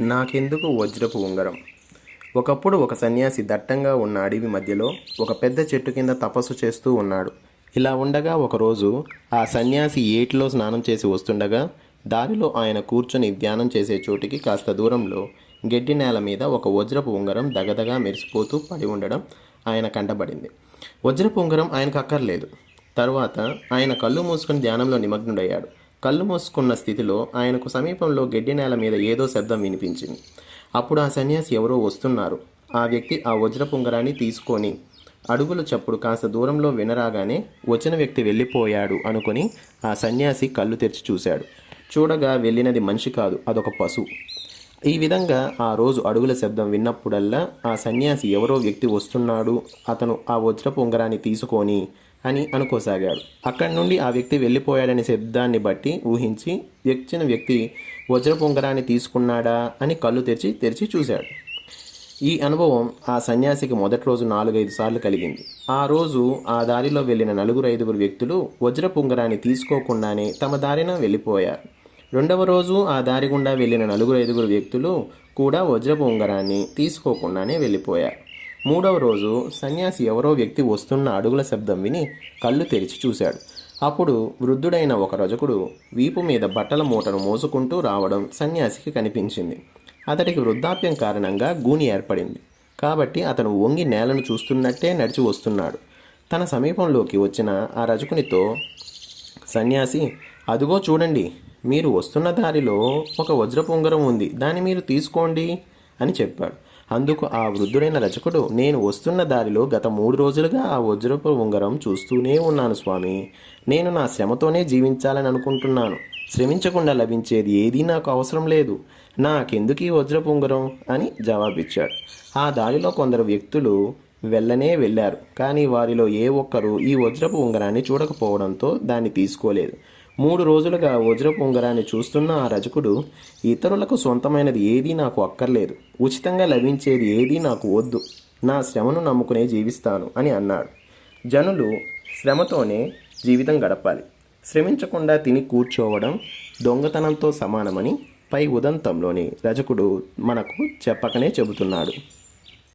నాకెందుకు వజ్రపు ఉంగరం? ఒకప్పుడు ఒక సన్యాసి దట్టంగా ఉన్న అడవి మధ్యలో ఒక పెద్ద చెట్టు కింద తపస్సు చేస్తూ ఉన్నాడు. ఇలా ఉండగా ఒకరోజు ఆ సన్యాసి ఏటిలో స్నానం చేసి వస్తుండగా దారిలో ఆయన కూర్చొని ధ్యానం చేసే చోటికి కాస్త దూరంలో గడ్డి నేల మీద ఒక వజ్రపు ఉంగరం దగదగా మెరిసిపోతూ పడి ఉండడం ఆయన కంటబడింది. వజ్రపు ఉంగరం ఆయనకు అక్కర్లేదు. తరువాత ఆయన కళ్ళు మూసుకుని ధ్యానంలో నిమగ్నుడయ్యాడు. కళ్ళు మూసుకున్న స్థితిలో ఆయనకు సమీపంలో గడ్డి నేల మీద ఏదో శబ్దం వినిపించింది. అప్పుడు ఆ సన్యాసి ఎవరో వస్తున్నారు. ఆ వ్యక్తి ఆ వజ్ర పుంగరాన్ని తీసుకొని అడుగుల చప్పుడు కాస్త దూరంలో వినరాగానే వచ్చిన వ్యక్తి వెళ్ళిపోయాడు అనుకుని ఆ సన్యాసి కళ్ళు తెరిచి చూశాడు. చూడగా వెళ్ళినది మనిషి కాదు అదొక పశువు. ఈ విధంగా ఆ రోజు అడుగుల శబ్దం విన్నప్పుడల్లా ఆ సన్యాసి ఎవరో వ్యక్తి వస్తున్నాడు అతను ఆ వజ్రపు ఉంగరాన్ని తీసుకొని అని అనుకోసాగాడు. అక్కడి నుండి ఆ వ్యక్తి వెళ్ళిపోయాడనే శబ్దాన్ని బట్టి ఊహించి వచ్చిన వ్యక్తి వజ్రపు ఉంగరాన్ని తీసుకున్నాడా అని కళ్ళు తెరిచి తెరిచి చూశాడు. ఈ అనుభవం ఆ సన్యాసికి మొదటి రోజు నాలుగైదు సార్లు కలిగింది. ఆ రోజు ఆ దారిలో వెళ్ళిన నలుగురు ఐదుగురు వ్యక్తులు వజ్రపు ఉంగరాన్ని తీసుకోకుండానే తమ దారిన వెళ్ళిపోయారు. రెండవ రోజు ఆ దారి గుండా వెళ్ళిన నలుగురు ఐదుగురు వ్యక్తులు కూడా వజ్రపు ఉంగరాన్ని తీసుకోకుండానే వెళ్ళిపోయారు. మూడవ రోజు సన్యాసి ఎవరో వ్యక్తి వస్తున్న అడుగుల శబ్దం విని కళ్ళు తెరిచి చూశాడు. అప్పుడు వృద్ధుడైన ఒక రజకుడు వీపు మీద బట్టల మూటను మోసుకుంటూ రావడం సన్యాసికి కనిపించింది. అతడికి వృద్ధాప్యం కారణంగా గూని ఏర్పడింది. కాబట్టి అతను వంగి నేలను చూస్తున్నట్టే నడిచి వస్తున్నాడు. తన సమీపంలోకి వచ్చిన ఆ రజకునితో సన్యాసి అదుగో చూడండి మీరు వస్తున్న దారిలో ఒక వజ్రపు ఉంగరం ఉంది. దాన్ని మీరు తీసుకోండి అని చెప్పాడు. అందుకు ఆ వృద్ధుడైన రచకుడు నేను వస్తున్న దారిలో గత మూడు రోజులుగా ఆ వజ్రపు ఉంగరం చూస్తూనే ఉన్నాను స్వామి. నేను నా శ్రమతోనే జీవించాలని అనుకుంటున్నాను. శ్రమించకుండా లభించేది ఏదీ నాకు అవసరం లేదు. నాకెందుకు ఈ వజ్రపు ఉంగరం? అని జవాబిచ్చాడు. ఆ దారిలో కొందరు వ్యక్తులు వెళ్ళనే వెళ్ళారు కానీ వారిలో ఏ ఒక్కరూ ఈ వజ్రపు ఉంగరాన్ని చూడకపోవడంతో దాన్ని తీసుకోలేదు. మూడు రోజులుగా వజ్రపు ఉంగరాన్ని చూస్తున్న ఆ రజకుడు ఇతరులకు సొంతమైనది ఏదీ నాకు అక్కర్లేదు. ఉచితంగా లభించేది ఏదీ నాకు వద్దు. నా శ్రమను నమ్ముకునే జీవిస్తాను అని అన్నాడు. జనులు శ్రమతోనే జీవితం గడపాలి. శ్రమించకుండా తిని కూర్చోవడం దొంగతనంతో సమానమని పై ఉదంతంలోని రజకుడు మనకు చెప్పకనే చెబుతున్నాడు.